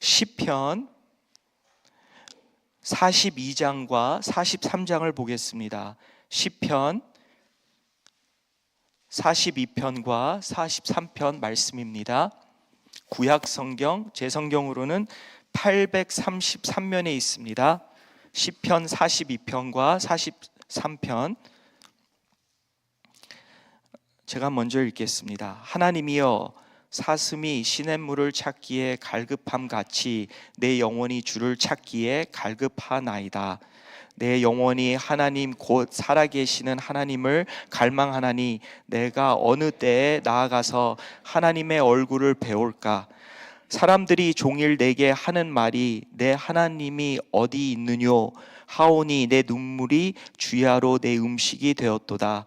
시편 42장과 43장을 보겠습니다. 시편 42편과 43편 말씀입니다. 구약 성경 제 성경으로는 833면에 있습니다. 시편 42편과 43편 제가 먼저 읽겠습니다. 하나님이여 사슴이 시냇물을 찾기에 갈급함 같이 내 영혼이 주를 찾기에 갈급하나이다. 내 영혼이 하나님 곧 살아계시는 하나님을 갈망하나니 내가 어느 때에 나아가서 하나님의 얼굴을 배울까? 사람들이 종일 내게 하는 말이 내 하나님이 어디 있느뇨? 하오니 내 눈물이 주야로 내 음식이 되었도다.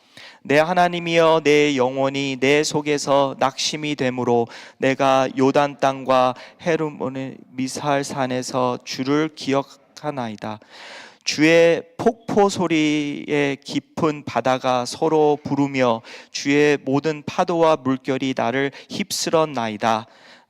내 하나님이여 내 영혼이 내 속에서 낙심이 되므로 내가 요단 땅과 헤르몬의 미살 산에서 주를 기억하나이다. 주의 폭포 소리에 깊은 바다가 서로 부르며 주의 모든 파도와 물결이 나를 휩쓸었나이다.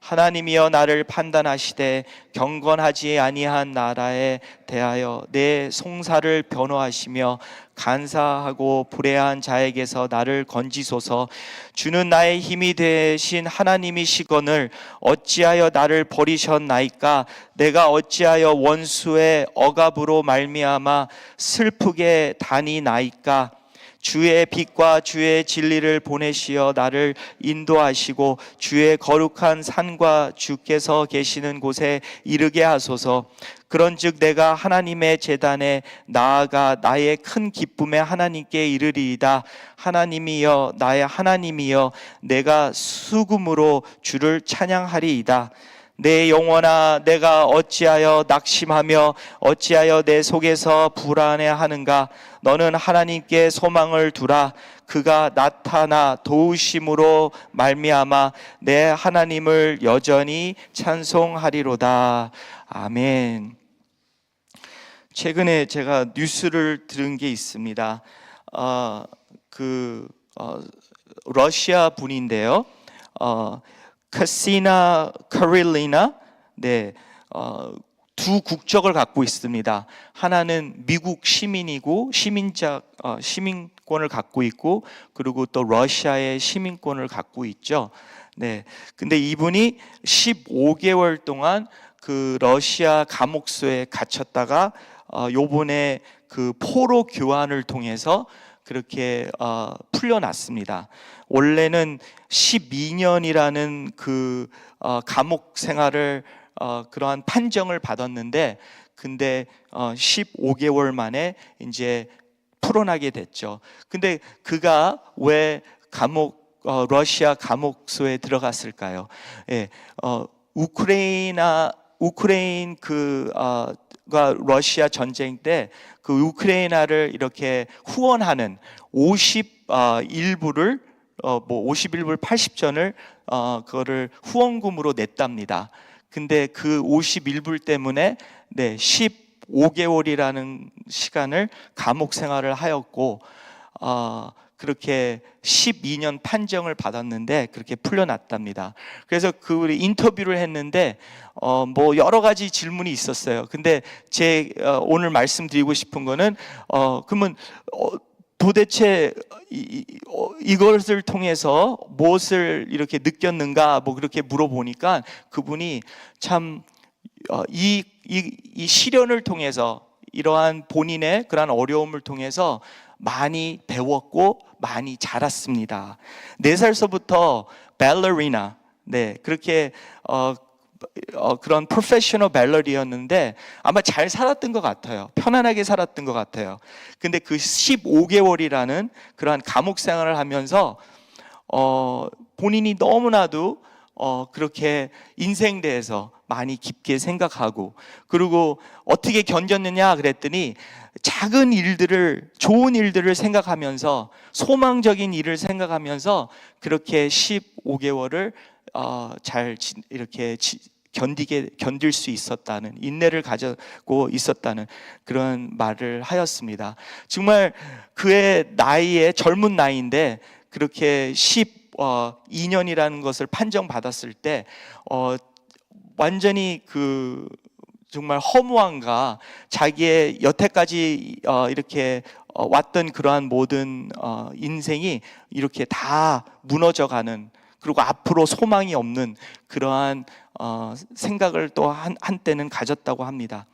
하나님이여 나를 판단하시되 경건하지 아니한 나라에 대하여 내 송사를 변호하시며 간사하고 불의한 자에게서 나를 건지소서. 주는 나의 힘이 되신 하나님이시거늘 어찌하여 나를 버리셨나이까? 내가 어찌하여 원수의 억압으로 말미암아 슬프게 다니나이까 주의 빛과 주의 진리를 보내시어 나를 인도하시고 주의 거룩한 산과 주께서 계시는 곳에 이르게 하소서. 그런즉 내가 하나님의 제단에 나아가 나의 큰 기쁨에 하나님께 이르리이다. 하나님이여 나의 하나님이여 내가 수금으로 주를 찬양하리이다. 내 영혼아 내가 어찌하여 낙심하며 어찌하여 내 속에서 불안해하는가? 너는 하나님께 소망을 두라. 그가 나타나 도우심으로 말미암아 내 하나님을 여전히 찬송하리로다. 아멘. 최근에 제가 뉴스를 들은 게 있습니다. 어, 그 어, 러시아 분인데요. 어, 카시나 카릴리나 네, 어, 두 국적을 갖고 있습니다. 하나는 미국 시민이고 시민자 어, 시민권을 갖고 있고 그리고 또 러시아의 시민권을 갖고 있죠. 네. 근데 이분이 15개월 동안 그 러시아 감옥소에 갇혔다가 어, 요번에 그 포로 교환을 통해서 그렇게 어, 풀려났습니다. 원래는 12년이라는 그 어, 감옥 생활을 어, 그러한 판정을 받았는데 근데 어, 15개월 만에 이제 풀어나게 됐죠. 근데 그가 왜 감옥 어, 러시아 감옥소에 들어갔을까요? 예, 어, 우크라이나 우크레인 그 어, 가 러시아 전쟁 때 그 우크라이나를 이렇게 후원하는 51부를 어, 뭐 51불 80전을 어, 그거를 후원금으로 냈답니다. 근데 그 51불 때문에 네, 15개월이라는 시간을 감옥 생활을 하였고 어, 그렇게 12년 판정을 받았는데 그렇게 풀려났답니다. 그래서 그 인터뷰를 했는데 어 뭐 여러 가지 질문이 있었어요. 근데 제 어, 오늘 말씀드리고 싶은 거는 어 그러면 어, 도대체 어, 이것을 통해서 무엇을 이렇게 느꼈는가 뭐 그렇게 물어보니까 그분이 참 어, 이, 이, 이 시련을 통해서 이러한 본인의 그러한 어려움을 통해서 많이 배웠고 많이 자랐습니다. 네 살서부터 발레리나, 네 그렇게 어, 어, 그런 프로페셔널 벨러리였는데 아마 잘 살았던 것 같아요. 편안하게 살았던 것 같아요. 근데 그 15개월이라는 그러한 감옥 생활을 하면서 어, 본인이 너무나도 어, 그렇게 인생 대해서 많이 깊게 생각하고 그리고 어떻게 견뎠느냐 그랬더니 작은 일들을 좋은 일들을 생각하면서 소망적인 일을 생각하면서 그렇게 15개월을 어, 잘 지- 이렇게 지- 견디게 견딜 수 있었다는 인내를 가지고 있었다는 그런 말을 하였습니다. 정말 그의 나이에 젊은 나이인데 그렇게 12년이라는 것을 판정받았을 때 어, 완전히 그 정말 허무함과 자기의 여태까지 어, 이렇게 어, 왔던 그러한 모든 어, 인생이 이렇게 다 무너져가는 그리고 앞으로 소망이 없는 그러한 어, 생각을 또 한, 한때는 가졌다고 합니다.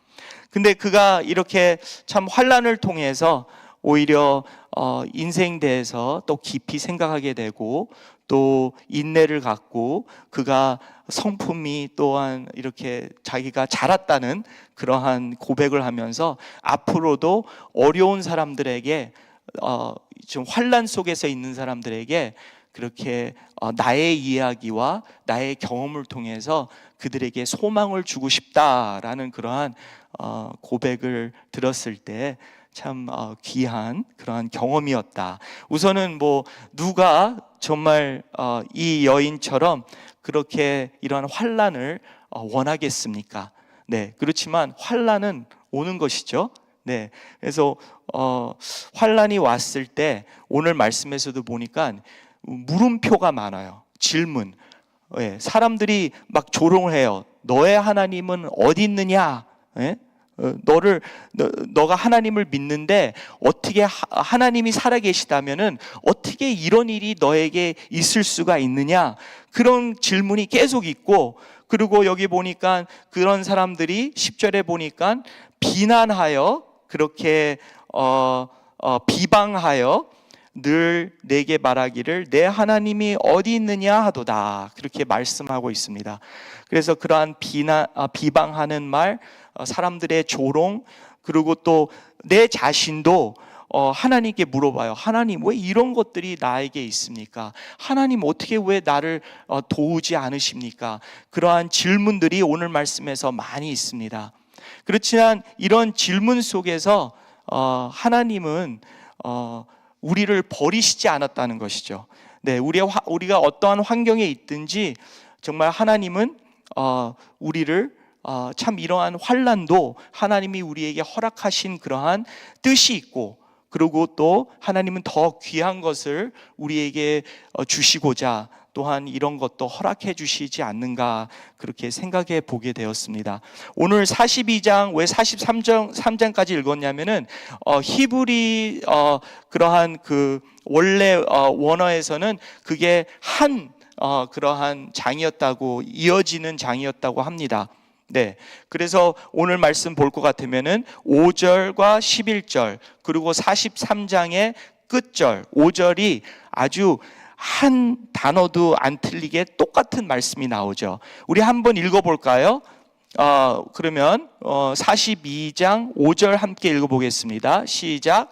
근데 그가 이렇게 참 환란을 통해서 오히려 어, 인생 대해서 또 깊이 생각하게 되고 또 인내를 갖고 그가 성품이 또한 이렇게 자기가 자랐다는 그러한 고백을 하면서 앞으로도 어려운 사람들에게 어, 좀 환란 속에서 있는 사람들에게 그렇게 어, 나의 이야기와 나의 경험을 통해서 그들에게 소망을 주고 싶다라는 그러한 어, 고백을 들었을 때 참 어, 귀한 그러한 경험이었다. 우선은 뭐 누가 정말 어, 이 여인처럼 그렇게 이러한 환란을 어, 원하겠습니까? 네, 그렇지만 환란은 오는 것이죠. 네, 그래서 어, 환란이 왔을 때 오늘 말씀에서도 보니까 물음표가 많아요. 질문. 예, 사람들이 막 조롱을 해요. 너의 하나님은 어디 있느냐? 예? 어, 너를 너, 너가 하나님을 믿는데 어떻게 하, 하나님이 살아 계시다면은 어떻게 이런 일이 너에게 있을 수가 있느냐? 그런 질문이 계속 있고 그리고 여기 보니까 그런 사람들이 10절에 보니까 비난하여 그렇게 어, 어, 비방하여 늘 내게 말하기를 내 하나님이 어디 있느냐 하도다 그렇게 말씀하고 있습니다. 그래서 그러한 비난 아, 비방하는 말, 어, 사람들의 조롱 그리고 또 내 자신도 어, 하나님께 물어봐요. 하나님 왜 이런 것들이 나에게 있습니까? 하나님 어떻게 왜 나를 어, 도우지 않으십니까? 그러한 질문들이 오늘 말씀에서 많이 있습니다. 그렇지만 이런 질문 속에서 어, 하나님은 어, 우리를 버리시지 않았다는 것이죠. 네, 우리의 화- 우리가 어떠한 환경에 있든지 정말 하나님은 어, 우리를 어, 참 이러한 환란도 하나님이 우리에게 허락하신 그러한 뜻이 있고 그리고 또 하나님은 더 귀한 것을 우리에게 어, 주시고자 또한 이런 것도 허락해 주시지 않는가 그렇게 생각해 보게 되었습니다. 오늘 42장 왜 43장 3장까지 읽었냐면은 어, 히브리 어, 그러한 그 원래 어, 원어에서는 그게 한 어, 그러한 장이었다고 이어지는 장이었다고 합니다. 네. 그래서 오늘 말씀 볼 것 같으면은 5절과 11절 그리고 43장의 끝절 5절이 아주 한 단어도 안 틀리게 똑같은 말씀이 나오죠. 우리 한번 읽어 볼까요? 어, 그러면 어, 42장 5절 함께 읽어 보겠습니다. 시작.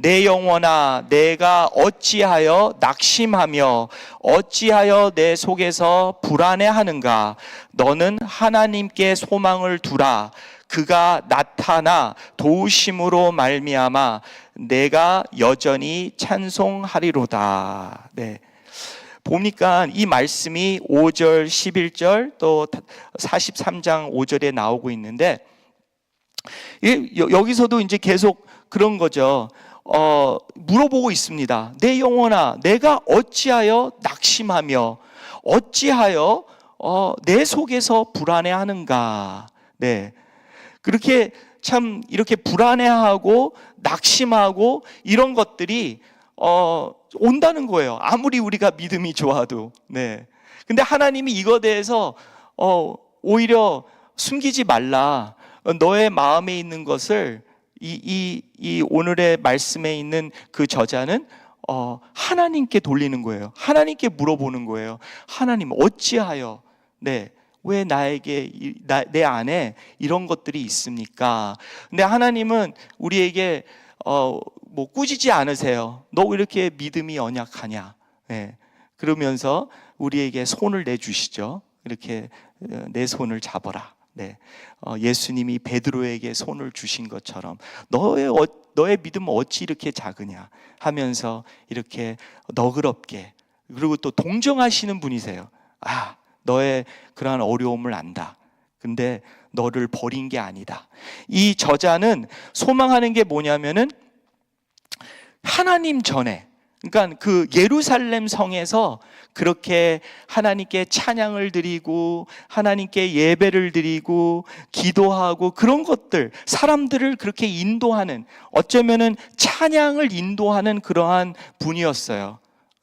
내 영혼아 내가 어찌하여 낙심하며 어찌하여 내 속에서 불안해하는가 너는 하나님께 소망을 두라 그가 나타나 도우심으로 말미암아 내가 여전히 찬송하리로다 네. 보니까 이 말씀이 5절, 11절 또 43장 5절에 나오고 있는데 여기서도 이제 계속 그런 거죠. 어, 물어보고 있습니다. 내 영혼아, 내가 어찌하여 낙심하며 어찌하여 어, 내 속에서 불안해하는가? 네. 그렇게 참 이렇게 불안해하고 낙심하고 이런 것들이 어, 온다는 거예요. 아무리 우리가 믿음이 좋아도. 네. 근데 하나님이 이거 대해서 어, 오히려 숨기지 말라. 어, 너의 마음에 있는 것을 이, 이, 이 오늘의 말씀에 있는 그 저자는 어, 하나님께 돌리는 거예요. 하나님께 물어보는 거예요. 하나님, 어찌하여, 네, 왜 나에게, 이- 나, 내 안에 이런 것들이 있습니까? 근데 하나님은 우리에게, 어, 뭐, 꾸짖지 않으세요. 너왜 이렇게 믿음이 연약하냐? 네. 그러면서 우리에게 손을 내주시죠. 이렇게 어, 내 손을 잡아라. 네. 어, 예수님이 베드로에게 손을 주신 것처럼 너의 어, 너의 믿음은 어찌 이렇게 작으냐 하면서 이렇게 너그럽게 그리고 또 동정하시는 분이세요. 아, 너의 그러한 어려움을 안다. 근데 너를 버린 게 아니다. 이 저자는 소망하는 게 뭐냐면은 하나님 전에 그러니까 그 예루살렘 성에서 그렇게 하나님께 찬양을 드리고 하나님께 예배를 드리고 기도하고 그런 것들 사람들을 그렇게 인도하는 어쩌면은 찬양을 인도하는 그러한 분이었어요.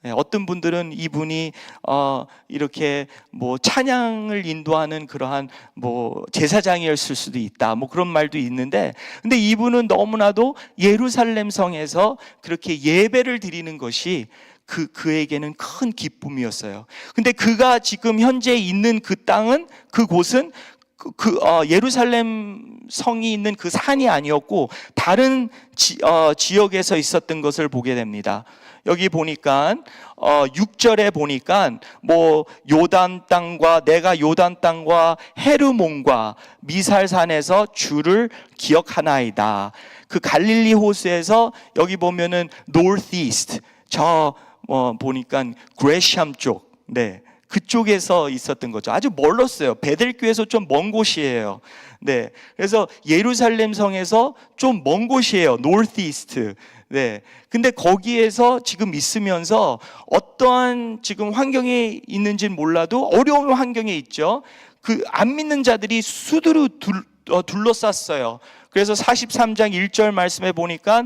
예, 어떤 분들은 이분이 어 이렇게 뭐 찬양을 인도하는 그러한 뭐 제사장이었을 수도 있다. 뭐 그런 말도 있는데 근데 이분은 너무나도 예루살렘 성에서 그렇게 예배를 드리는 것이 그 그에게는 큰 기쁨이었어요. 근데 그가 지금 현재 있는 그 땅은 그곳은 그, 그 어, 예루살렘 성이 있는 그 산이 아니었고 다른 지, 어, 지역에서 있었던 것을 보게 됩니다. 여기 보니까 어 6절에 보니까 뭐 요단 땅과 내가 요단 땅과 헤르몬과 미살산에서 주를 기억하나이다. 그 갈릴리 호수에서 여기 보면은 northeast 저 뭐 보니까 그레시암 쪽 네. 그쪽에서 있었던 거죠. 아주 멀었어요. 베델교에서 좀 먼 곳이에요. 네. 그래서 예루살렘 성에서 좀 먼 곳이에요. 노스이스트. 네. 근데 거기에서 지금 있으면서 어떠한 지금 환경에 있는지는 몰라도 어려운 환경에 있죠. 그 안 믿는 자들이 수두루 둘, 어, 둘러쌌어요. 그래서 43장 1절 말씀에 보니까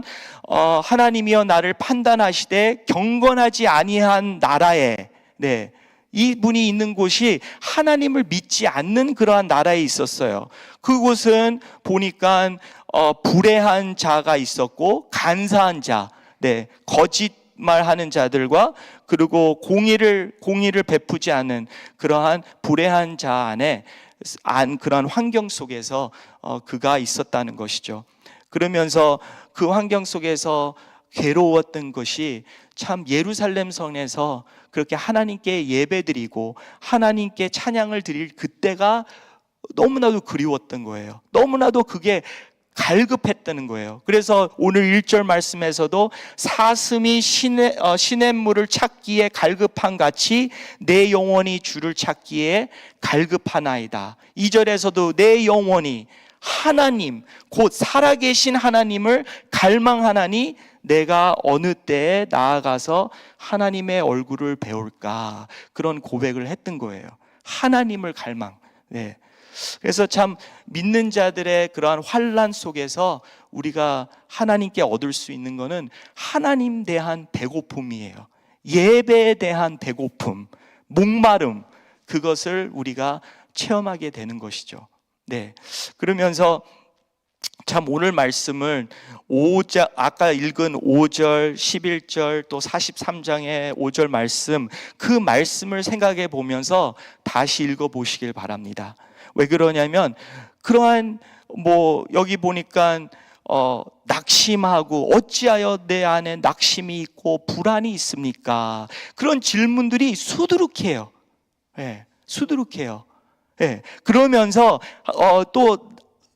어, 하나님이여 나를 판단하시되 경건하지 아니한 나라에 네. 이 분이 있는 곳이 하나님을 믿지 않는 그러한 나라에 있었어요. 그곳은 보니까 어, 불의한 자가 있었고 간사한 자, 네, 거짓말하는 자들과 그리고 공의를 공의를 베푸지 않은 그러한 불의한 자 안에 안 그러한 환경 속에서 어, 그가 있었다는 것이죠. 그러면서 그 환경 속에서 괴로웠던 것이 참 예루살렘 성에서 그렇게 하나님께 예배드리고 하나님께 찬양을 드릴 그때가 너무나도 그리웠던 거예요. 너무나도 그게 갈급했다는 거예요. 그래서 오늘 1절 말씀에서도 사슴이 시냇, 어, 시냇물을 찾기에 갈급한 같이 내 영혼이 주를 찾기에 갈급하나이다. 2절에서도 내 영혼이 하나님, 곧 살아계신 하나님을 갈망하나니 내가 어느 때에 나아가서 하나님의 얼굴을 배울까 그런 고백을 했던 거예요. 하나님을 갈망. 네. 그래서 참 믿는 자들의 그러한 환란 속에서 우리가 하나님께 얻을 수 있는 것은 하나님 대한 배고픔이에요. 예배에 대한 배고픔, 목마름 그것을 우리가 체험하게 되는 것이죠. 네. 그러면서 참 오늘 말씀을 5절 아까 읽은 5절, 11절 또 43장의 5절 말씀 그 말씀을 생각해 보면서 다시 읽어 보시길 바랍니다. 왜 그러냐면 그러한 뭐 여기 보니까 어 낙심하고 어찌하여 내 안에 낙심이 있고 불안이 있습니까? 그런 질문들이 수두룩해요. 예. 수두룩해요. 예. 그러면서 어, 또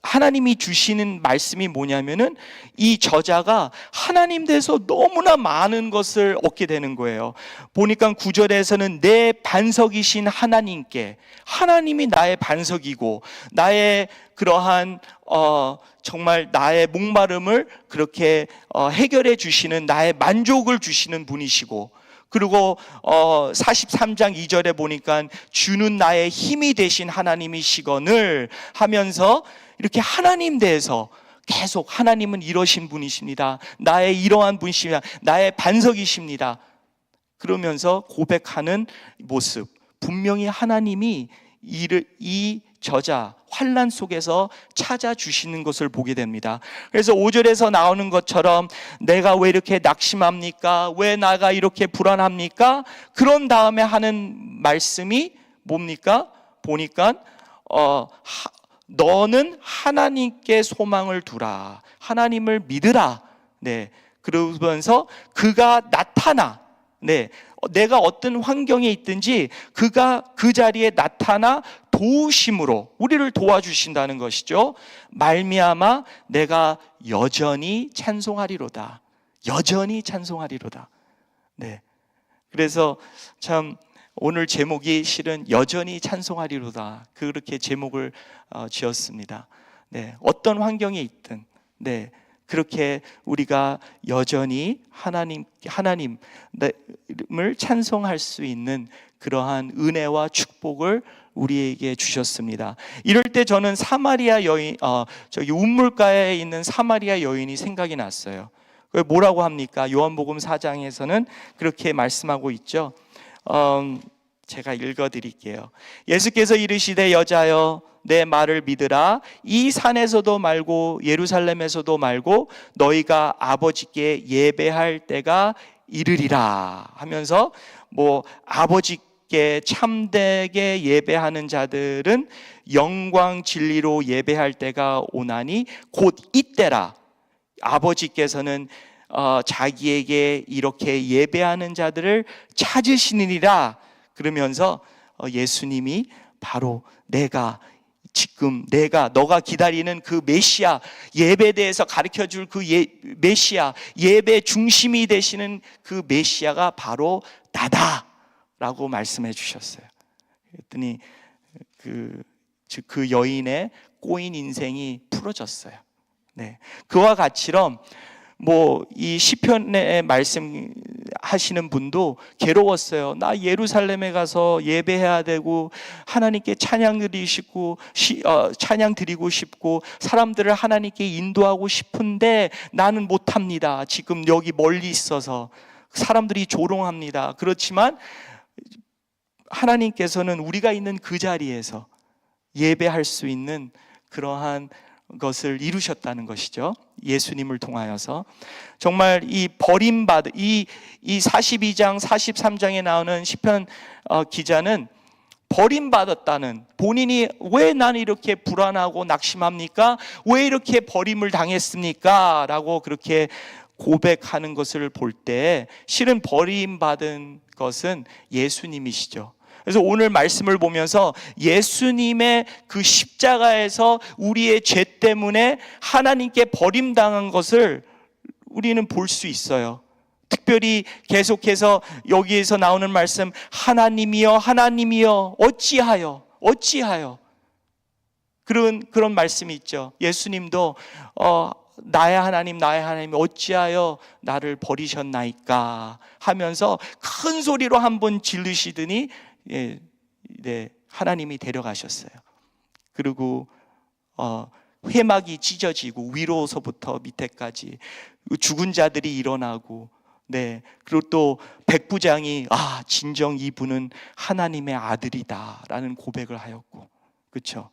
하나님이 주시는 말씀이 뭐냐면은 이 저자가 하나님 대해서 너무나 많은 것을 얻게 되는 거예요. 보니까 구절에서는 내 반석이신 하나님께 하나님이 나의 반석이고 나의 그러한 어 정말 나의 목마름을 그렇게 어 해결해 주시는 나의 만족을 주시는 분이시고 그리고 어 43장 2절에 보니까 주는 나의 힘이 되신 하나님이시거늘 하면서 이렇게 하나님 대해서 계속 하나님은 이러신 분이십니다. 나의 이러한 분이십니다. 나의 반석이십니다. 그러면서 고백하는 모습. 분명히 하나님이 이를 이 저자 환란 속에서 찾아주시는 것을 보게 됩니다. 그래서 5절에서 나오는 것처럼 내가 왜 이렇게 낙심합니까? 왜 나가 이렇게 불안합니까? 그런 다음에 하는 말씀이 뭡니까? 보니까 어 하, 너는 하나님께 소망을 두라. 하나님을 믿으라. 네. 그러면서 그가 나타나. 네. 어, 내가 어떤 환경에 있든지 그가 그 자리에 나타나 도우심으로 우리를 도와주신다는 것이죠. 말미암아 내가 여전히 찬송하리로다. 여전히 찬송하리로다. 네. 그래서 참 오늘 제목이 실은 여전히 찬송하리로다. 그렇게 제목을 어, 지었습니다. 네. 어떤 환경에 있든 네. 그렇게 우리가 여전히 하나님 하나님을 찬송할 수 있는 그러한 은혜와 축복을 우리에게 주셨습니다. 이럴 때 저는 사마리아 여인 어, 저기 운물가에 있는 사마리아 여인이 생각이 났어요. 그 뭐라고 합니까? 요한복음 4장에서는 그렇게 말씀하고 있죠. 음, 제가 읽어 드릴게요. 예수께서 이르시되 여자여 내 말을 믿으라. 이 산에서도 말고 예루살렘에서도 말고 너희가 아버지께 예배할 때가 이르리라 하면서 뭐 아버지께 참되게 예배하는 자들은 영광 진리로 예배할 때가 오나니 곧 이때라. 아버지께서는 어, 자기에게 이렇게 예배하는 자들을 찾으시느니라. 그러면서 어, 예수님이 바로 내가 지금 내가 너가 기다리는 그 메시아 예배대에서 가르쳐 줄그 예, 메시아 예배 중심이 되시는 그 메시아가 바로 나다라고 말씀해 주셨어요. 그랬더니 그, 즉 그 여인의 꼬인 인생이 풀어졌어요. 네. 그와 같이럼 뭐 이 시편의 말씀 하시는 분도 괴로웠어요. 나 예루살렘에 가서 예배해야 되고 하나님께 찬양 드리시고 어, 찬양 드리고 싶고 사람들을 하나님께 인도하고 싶은데 나는 못합니다. 지금 여기 멀리 있어서 사람들이 조롱합니다. 그렇지만 하나님께서는 우리가 있는 그 자리에서 예배할 수 있는 그러한 것을 이루셨다는 것이죠. 예수님을 통하여서 정말 이 버림받 이, 이 42장 43장에 나오는 시편 어, 기자는 버림받았다는 본인이 왜 나는 이렇게 불안하고 낙심합니까? 왜 이렇게 버림을 당했습니까? 라고 그렇게 고백하는 것을 볼 때 실은 버림받은 것은 예수님이시죠. 그래서 오늘 말씀을 보면서 예수님의 그 십자가에서 우리의 죄 때문에 하나님께 버림당한 것을 우리는 볼 수 있어요. 특별히 계속해서 여기에서 나오는 말씀 하나님이여 하나님이여 어찌하여 어찌하여 그런 그런 말씀이 있죠. 예수님도 어 나의 하나님 나의 하나님 어찌하여 나를 버리셨나이까 하면서 큰 소리로 한번 질르시더니 예, 네, 하나님이 데려가셨어요. 그리고 어, 회막이 찢어지고 위로서부터 밑에까지 죽은 자들이 일어나고 네 그리고 또 백부장이 아 진정 이분은 하나님의 아들이다라는 고백을 하였고 그렇죠.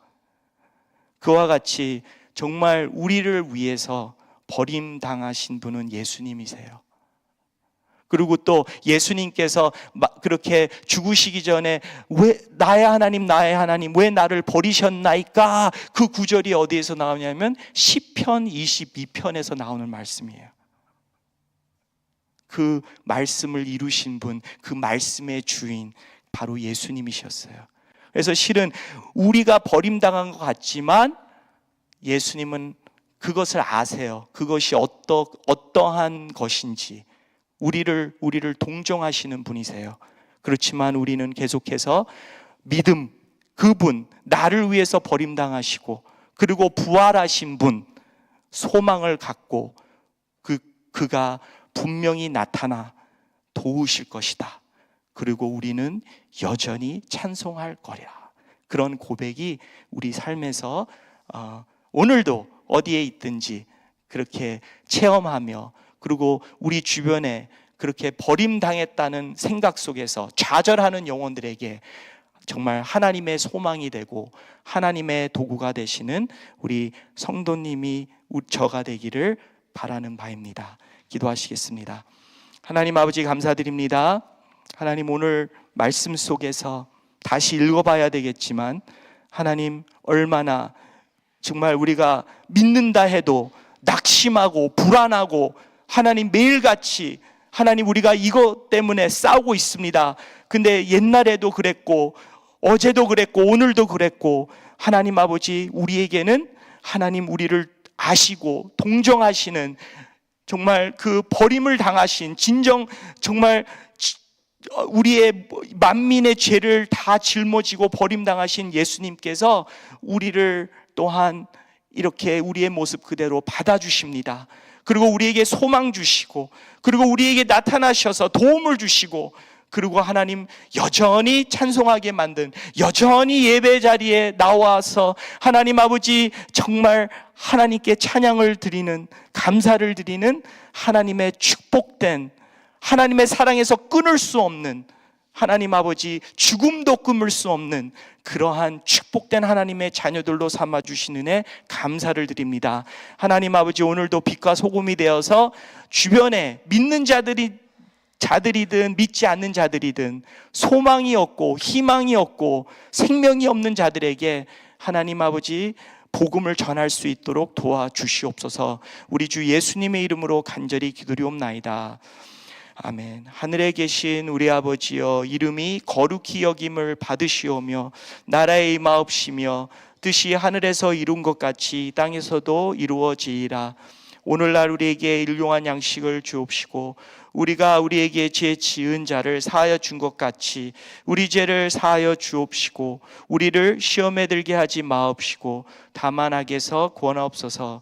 그와 같이 정말 우리를 위해서 버림당하신 분은 예수님이세요. 그리고 또 예수님께서 그렇게 죽으시기 전에 왜 나의 하나님 나의 하나님 왜 나를 버리셨나이까 그 구절이 어디에서 나오냐면 시편 22편에서 나오는 말씀이에요. 그 말씀을 이루신 분, 그 말씀의 주인 바로 예수님이셨어요. 그래서 실은 우리가 버림당한 것 같지만 예수님은 그것을 아세요. 그것이 어떠, 어떠한 것인지 우리를 우리를 동정하시는 분이세요. 그렇지만 우리는 계속해서 믿음 그분 나를 위해서 버림당하시고 그리고 부활하신 분 소망을 갖고 그 그가 분명히 나타나 도우실 것이다. 그리고 우리는 여전히 찬송할 거리라. 그런 고백이 우리 삶에서 어, 오늘도 어디에 있든지 그렇게 체험하며 그리고 우리 주변에 그렇게 버림당했다는 생각 속에서 좌절하는 영혼들에게 정말 하나님의 소망이 되고 하나님의 도구가 되시는 우리 성도님이 우- 저가 되기를 바라는 바입니다. 기도하시겠습니다. 하나님 아버지 감사드립니다. 하나님 오늘 말씀 속에서 다시 읽어봐야 되겠지만 하나님 얼마나 정말 우리가 믿는다 해도 낙심하고 불안하고 하나님 매일같이 하나님 우리가 이것 때문에 싸우고 있습니다. 근데 옛날에도 그랬고 어제도 그랬고 오늘도 그랬고 하나님 아버지 우리에게는 하나님 우리를 아시고 동정하시는 정말 그 버림을 당하신 진정 정말 지- 어, 우리의 만민의 죄를 다 짊어지고 버림당하신 예수님께서 우리를 또한 이렇게 우리의 모습 그대로 받아주십니다. 그리고 우리에게 소망 주시고, 그리고 우리에게 나타나셔서 도움을 주시고, 그리고 하나님 여전히 찬송하게 만든, 여전히 예배 자리에 나와서 하나님 아버지 정말 하나님께 찬양을 드리는, 감사를 드리는 하나님의 축복된, 하나님의 사랑에서 끊을 수 없는, 하나님 아버지 죽음도 끊을 수 없는 그러한 축복된 하나님의 자녀들로 삼아 주신 은혜 감사를 드립니다. 하나님 아버지 오늘도 빛과 소금이 되어서 주변에 믿는 자들이 자들이든 믿지 않는 자들이든 소망이 없고 희망이 없고 생명이 없는 자들에게 하나님 아버지 복음을 전할 수 있도록 도와주시옵소서. 우리 주 예수님의 이름으로 간절히 기도리옵나이다. 아멘. 하늘에 계신 우리 아버지여 이름이 거룩히 여김을 받으시오며 나라의 임하옵시며 뜻이 하늘에서 이룬 것 같이 이 땅에서도 이루어지이라. 오늘날 우리에게 일용한 양식을 주옵시고 우리가 우리에게 죄 지은 자를 사하여 준 것 같이 우리 죄를 사하여 주옵시고 우리를 시험에 들게 하지 마옵시고 다만 악에서 구원하옵소서